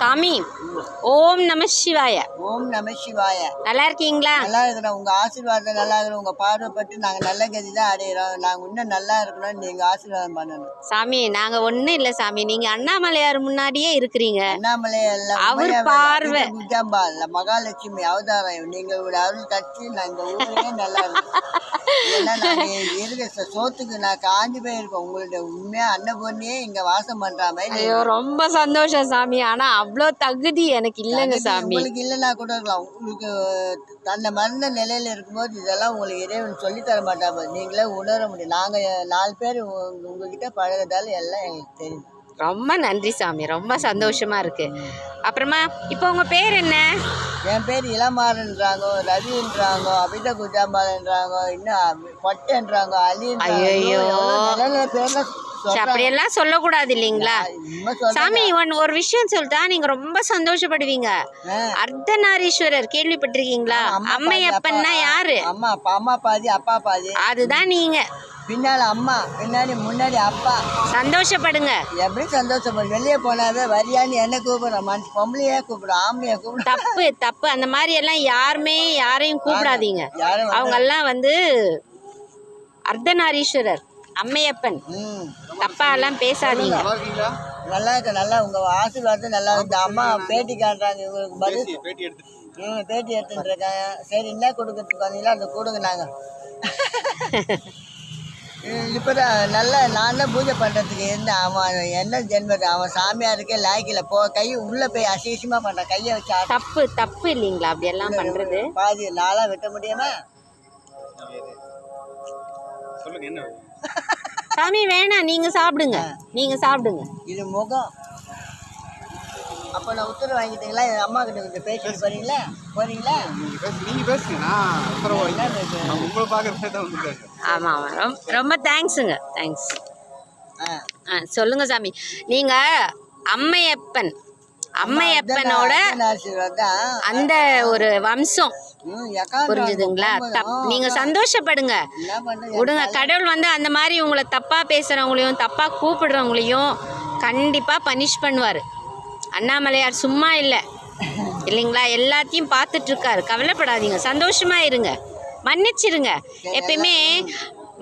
சாமி ஓம் நம சிவாய. ஓம் நம சிவாய. நல்லா இருக்கீங்களா? நல்லா இருக்கிறோம் உங்க ஆசீர்வாதம் நல்லா இருக்கிறோம் உங்க பார்வைப்பட்டு நாங்க நல்ல கதி தான் அடையிறோம். நாங்க இன்னும் நல்லா இருக்கணும் நீங்க ஆசீர்வாதம் பண்ணணும். சாமி நாங்க ஒண்ணும் இல்ல சாமி. நீங்க அண்ணாமலையார் முன்னாடியே இருக்கிறீங்க. அண்ணாமலை எல்லாம் அவர் பார்வை. மகாலட்சுமி அவதாரம். நீங்க ஒரு அருள் கட்சி இந்த ஊர்லயே நல்லா இருக்கும். ஏன்னா இருக்க சோத்துக்கு நான் காஞ்சி போயிருக்கோம். உங்களுடைய உண்மையா அன்னபூர்ணியே இங்க வாசம் பண்ற மாதிரி ஐயோ ரொம்ப சந்தோஷம் சாமி. ஆனா அவ்வளோ தகுதி எனக்கு இல்லைங்க சாமி. உங்களுக்கு இல்லைன்னா கூட இருக்கலாம். உங்களுக்கு தன்னை மறந்த நிலையில இருக்கும்போது இதெல்லாம் உங்களுக்கு இறைவன் சொல்லி தர மாட்டாங்க நீங்களே உணர முடியும். நாங்க நாலு பேர் உங்க- உங்ககிட்ட பழகுறதால எல்லாம் எங்களுக்கு தெரியும். ரொம்ப நன்றி சாமி. ரொம்ப சந்தோஷமா இருக்கு. அப்புறமா இப்போ உங்க பேர் என்ன? என் பேர் இளமாறன்றாங்க ரவின்றாங்க அபித குஜாம்பாலன்றாங்க இன்னும் பேர்லாம் சரி, சொல்றாங்க. அப்படியெல்லாம் சொல்லக்கூடாது இல்லைங்களா. சாமி ஒன் ஒரு விஷயம் சொல்லிட்டா நீங்க ரொம்ப சந்தோஷப்படுவீங்க. அர்த்தநாரீஸ்வரர் கேள்விப்பட்டிருக்கீங்களா? அம்மா பாதி, அம்மையப்பன்னா அப்பா- யாரு? அம்மா அம்மா பாதி அப்பா பாதி. அதுதான் நீங்க. பின்னால அம்மா பின்னாடி முன்னாடி அப்பா. சந்தோஷப்படுங்க. எப்படி சந்தோஷப்படும் வெளியே போனாவே வரியான்னு என்ன கூப்பிடுறோம்? மனுஷன் பொம்பளையே கூப்பிடுறோம்? ஆம்பளையே கூப்பிடுறோம்? தப்பு தப்பு. அந்த மாதிரி எல்லாம் யாருமே யாரையும் கூப்பிடாதீங்க. யாரும் அவங்க எல்லாம் வந்து அர்த்தநாரீஸ்வரர் அம்மையப்பன். ம். தப்பா எல்லாம் பேசாதீங்க. நல்லா இருக்கு நல்லா உங்க ஆசீர்வாதம் நல்லா இருக்கு. அம்மா பேட்டி காட்டுறாங்க இவங்களுக்கு பதில். ம் பேட்டி எடுத்துட்டு இருக்காங்க. சரி என்ன கொடுக்கறதுக்கு வந்தீங்களா அந்த கொடுங்க நாங்க. இப்போ நல்ல நான் தான் பூஜை பண்ணுறதுக்கு இருந்தேன் அவன் என்ன ஜென்மத்து? அவன் சாமியாருக்கே லாய்க்கில் போ கை உள்ளே போய் அசிங்கமாக பண்ணுறான் கையை வச்சு. தப்பு தப்பு இல்லைங்களா? அப்படி எல்லாம் பண்றது? பாதி நாளாக வெட்ட முடியுமா? சொல்லுங்க என்ன? சாமி வேணாம். நீங்க சாப்பிடுங்க. நீங்க சாப்பிடுங்க. இது முகம். நான் உத்தரவு வாங்கிட்டீங்களா? என் அம்மா கிட்ட கொஞ்சம் பேசிட்டு போறீங்களா? போறீங்களா? நீங்க பேசு நீங்க பேசுங்க. நான் உத்தரவு வாங்கி- நான் உங்களை பார்க்கறதுக்கு தான் வந்திருக்காங்க ஆமா ஆமா. ரொம்ப ரொம்ப தேங்க்ஸுங்க தேங்க்ஸ் ஆ. ஆ சொல்லுங்க சாமி. நீங்க அம்மையப்பன். அம்மையப்பனோட ஆசீர்வாதம் அந்த ஒரு வம்சம். ம் புரிஞ்சுதுங்களா? தப் நீங்க சந்தோஷப்படுங்க. என்ன விடுங்க கடவுள் வந்து அந்த மாதிரி உங்களை தப்பா பேசுறவங்களையும் தப்பா கூப்பிடுறவங்களையும் கண்டிப்பா பனிஷ் பண்ணுவார். அண்ணாமலையார் சும்மா இல்லை. இல்லைங்களா? எல்லாத்தையும் பார்த்துட்டு இருக்காரு கவலைப்படாதீங்க. சந்தோஷமா இருங்க. மன்னிச்சிருங்க. எப்பயுமே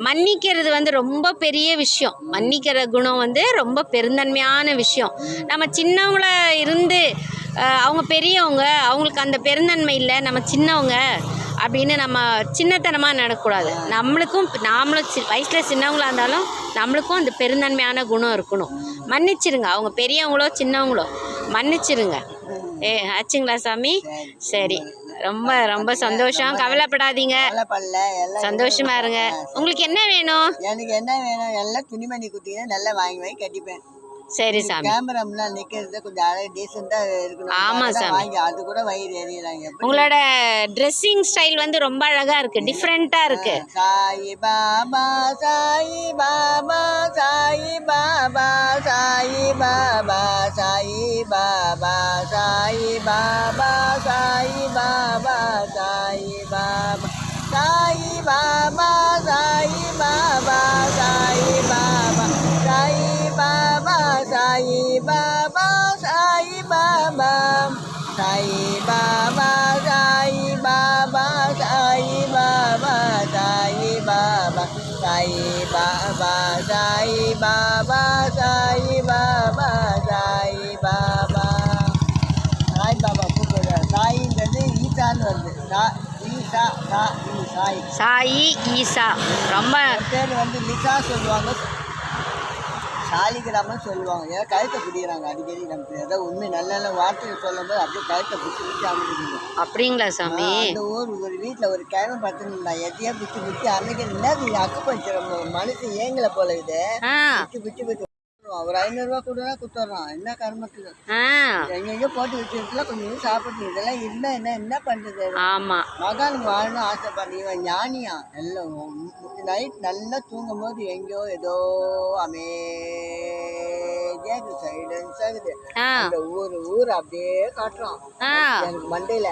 மன்னிக்கிறது வந்து ரொம்ப பெரிய விஷயம். மன்னிக்கிற குணம் வந்து ரொம்ப பெருந்தன்மையான விஷயம். நம்ம சின்னவங்கள இருந்து அவங்க பெரியவங்க அவங்களுக்கு அந்த பெருந்தன்மை இல்லை. நம்ம சின்னவங்க அப்படின்னு நம்ம சின்னத்தனமாக நடக்கக்கூடாது. நம்மளுக்கும் நாமளும் சி வயசில் சின்னவங்களா இருந்தாலும் நம்மளுக்கும் அந்த பெருந்தன்மையான குணம் இருக்கணும். மன்னிச்சிருங்க. அவங்க பெரியவங்களோ சின்னவங்களோ. மன்னிச்சிருங்க. ஏ ஆச்சுங்களா சாமி? சரி. ரொம்ப ரொம்ப சந்தோஷம். கவலைப்படாதீங்க. சந்தோஷமா இருங்க. உங்களுக்கு என்ன வேணும்? எனக்கு என்ன வேணும்? எல்லாம் துணிமணி குத்திங்கன்னா நல்லா வாங்கி வாங்கி கட்டிப்பேன். சரி சாமி. கேமரா முன்னாடி நிக்கிறது கொஞ்சம் அழகு டீசெண்டா இருக்கணும். ஆமா சாமி. வாங்கி அது கூட வயிறு எறியறாங்க உங்களோட ட்ரெஸ்ஸிங் ஸ்டைல் வந்து ரொம்ப அழகா இருக்கு. டிஃப்ரெண்டா இருக்கு. சாயி பாபா சாயி பாபா சாயி பாபா சாயி பாபா சாயி பாபா சாயி பாபா சாயி பாபா. சாய். ஈசா. ரொம்ப பேர் வந்து லிசா சொல்லுவாங்க. சாலிகிராமம் சொல்லுவாங்க. ஏதோ கழுத்தை பிடிக்கிறாங்க அடிக்கடி நமக்கு ஏதோ உண்மை நல்ல நல்ல வார்த்தைகள் சொல்லும்போது அப்படியே கழுத்தை பிடிச்சி பிடிச்சி அமைக்கிறீங்க அப்படிங்களா சாமி? அந்த ஊர் ஒரு வீட்டில் ஒரு கிழமை பார்த்துருந்தா எதையா பிடிச்சி பிடிச்சி அமைக்கிறது என்ன இது அக்கு பஞ்சிரம் மனுஷன் ஏங்கலை போல இது. பிடிச்சி பிடிச்சி ஒரு ஐநூறுரூவா கொடுனா குத்துறான் என்ன கர்மத்துக்கு ஆ. எங்கெங்கயோ போட்டு வச்சிருக்கலாம் கொஞ்சம் சாப்பிட்டு இதெல்லாம் இருந்தா என்ன என்ன பண்றது? ஆமா. மகானுக்கு வாழணும் ஆசைப்படுற இவன் ஞானியா? எல்லாம் நைட் நல்லா தூங்கும் போது எங்கேயோ ஏதோ அமைதியா இருக்குது சைலன்ஸ் ஆகுது அந்த ஊர் ஊர் அப்படியே காட்டுறான். ஆ. எனக்கு மண்டையில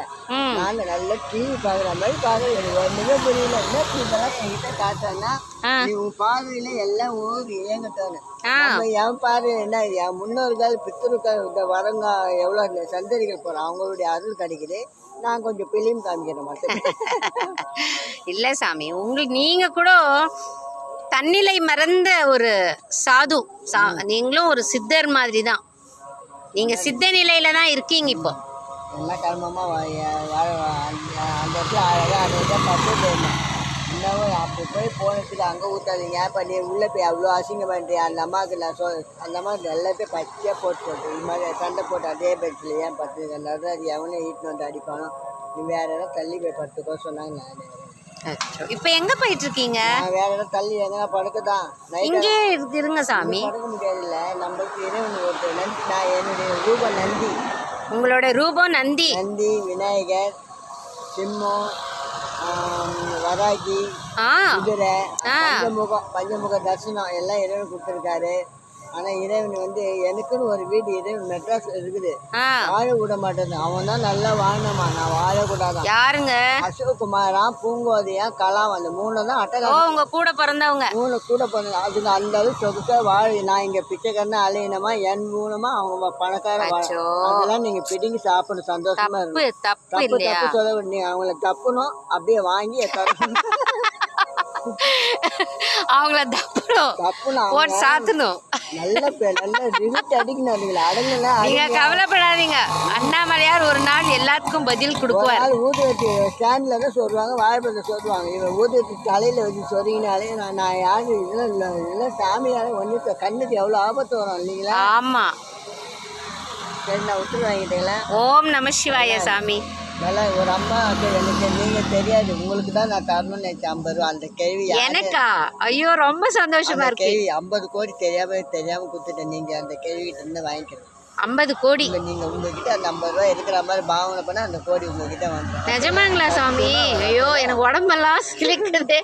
நான் நல்லா டிவி பார்க்குற மாதிரி பார்க்குறேன் எனக்கு ஒன்றுமே புரியல. என்ன இதெல்லாம் என்கிட்ட காட்டுறேன்னா. நீ உன் பார்வையில எல்லாம் ஆ. நம்ம என் பார்வை என்ன என் முன்னோர்கள் பித்தர்கள் இந்த வரங்க எவ்வளோ இந்த சந்ததிகள் போகிறோம் அவங்களுடைய அருள் கிடைக்குது நான் கொஞ்சம் பிலிம் காமிக்கிறேன் மட்டும் இல்லை சாமி உங்களுக்கு நீங்கள் கூட தன்னிலை மறந்த ஒரு சாது சா நீங்களும் ஒரு சித்தர் மாதிரி தான் நீங்கள் சித்த நிலையில தான் இருக்கீங்க இப்போ எல்லாம் கர்மமாக அந்த அந்த இடத்துல அழகாக அந்த இடத்துல பட்டு இன்னமும் அப்போ போய் போனதுக்கு அங்கே ஊற்றாதீங்க பண்ணி உள்ளே போய் அவ்வளோ அசிங்கம் பண்ணிட்டு அந்த அம்மாவுக்கு நான் சொல் அந்த அம்மாவுக்கு எல்லாத்தையும் பச்சையாக போட்டு சொல்லிட்டு இது மாதிரி சண்டை போட்டு அதே பெட்ஸில் ஏன் பத்து அது எவனையும் ஈட்டின்னு வந்து அடிப்பானோ? நீ வேற இடம் தள்ளி போய் படுத்துக்கோ சொன்னாங்க நான். இப்போ எங்கே போயிட்டு இருக்கீங்க வேற இடம் தள்ளி எங்கன்னா படுக்கதான் நைட் இங்கே இருங்க சாமி. படுக்க முடியாதுல்ல. நம்மளுக்கு இறைவன் ஒருத்தர் நந்தி நான் என்னுடைய ரூபம் நந்தி. உங்களோட ரூபம் நந்தி. நந்தி விநாயகர் சிம்மம் வராகி குதிரை ஆ. பஞ்சமுகம் பஞ்சமுக தரிசனம் எல்லாம் இறைவன் கொடுத்துருக்காரு ஆனால் இறைவன் வந்து எனக்குன்னு ஒரு வீடு இறைவன் மெட்ராஸ் இருக்குது. வாழ விட மாட்டேன். அவன் தான் நல்லா வாழணுமா? நான் வாழக்கூடாதான். யாருங்க? அசோக்குமாரான் பூங்கோதையா கலாம் அந்த மூணு தான் அட்டகாசம். உங்க கூட பிறந்தவங்க. மூணு கூட பண்ண அதுங்க அந்த அளவுக்கு சொகுசா வாழ நான் இங்க பிச்சைக்காரனா அலையினமா என் மூலமா அவங்க பணக்கார வாழ. அதெல்லாம் நீங்க பிடிங்கி சாப்பிடணும் சந்தோஷமா தப்பு இருக்கணும் தப்பு தப்பு சொல்ல நீ அவங்கள தப்புணும் அப்படியே வாங்கி. அவங்கள தப்புணும். போட்டு சாத்தணும். நல்ல நல்ல ரிவிட் அடிக்கணும் அடங்கல நீங்க கவலைப்படாதீங்க. அண்ணாமலையார் ஒரு நாள் எல்லாத்துக்கும் பதில் நாள் ஊதுவத்தி ஸ்டாண்டில் தான் சொல்லுவாங்க வாழைப்பழத்தை சொல்லுவாங்க இவன் ஊதுவத்தி தலையில் வச்சு சொருகினாலே நான் நான் யாரு? இதெல்லாம் இல்லை. இதெல்லாம் சாமியால ஒன்று கண்ணுக்கு எவ்வளோ ஆபத்து வரும் இல்லைங்களா? ஆமா. சரி நான் விட்டு வாங்கிட்டீங்களா? ஓம் நம சிவாய சாமி. நல்லா ஒரு அம்மா அது எனக்கு நீங்கள் தெரியாது. உங்களுக்கு தான் நான் தரணும்னு நினச்சேன் ஐம்பது ரூபா. அந்த கேள்வி எனக்கா? ஐயோ ரொம்ப சந்தோஷமா இருக்கு. கேள்வி ஐம்பது கோடி தெரியாம தெரியாம கொடுத்துட்டேன். நீங்கள் அந்த கேள்விகிட்ட இருந்து வாங்கிக்கிறேன் ஐம்பது கோடி. நீங்கள் உங்ககிட்ட அந்த ஐம்பது ரூபா இருக்கிற மாதிரி பாவனை பண்ணால் அந்த கோடி உங்ககிட்ட வந்துடும். நிஜமாங்களா சாமி? ஐயோ எனக்கு உடம்பெல்லாம் சிலிக்குது.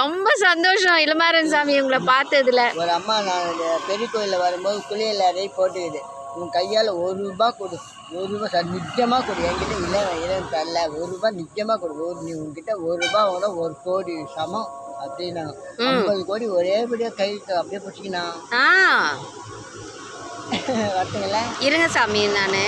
ரொம்ப சந்தோஷம் இளமாறன் சாமி உங்களை பார்த்ததுல. ஒரு அம்மா நான் பெரிய கோயிலில் வரும்போது குளியல் அறை போட்டுக்குது. உன் கையால் ஒரு ரூபா கொடு. ஒரு ரூபா சார் நிச்சயமாக கொடு. என்கிட்ட இல்லை இடம் தரல ஒரு ரூபா நிச்சயமாக கொடு. ஒரு நீ உங்ககிட்ட ஒரு ரூபா கூட ஒரு கோடி சமம். அப்படின்னா ஐம்பது கோடி ஒரே படியாக கை அப்படியே பிடிச்சிக்கினா. வரட்டுங்களா இருங்க சாமி நான்.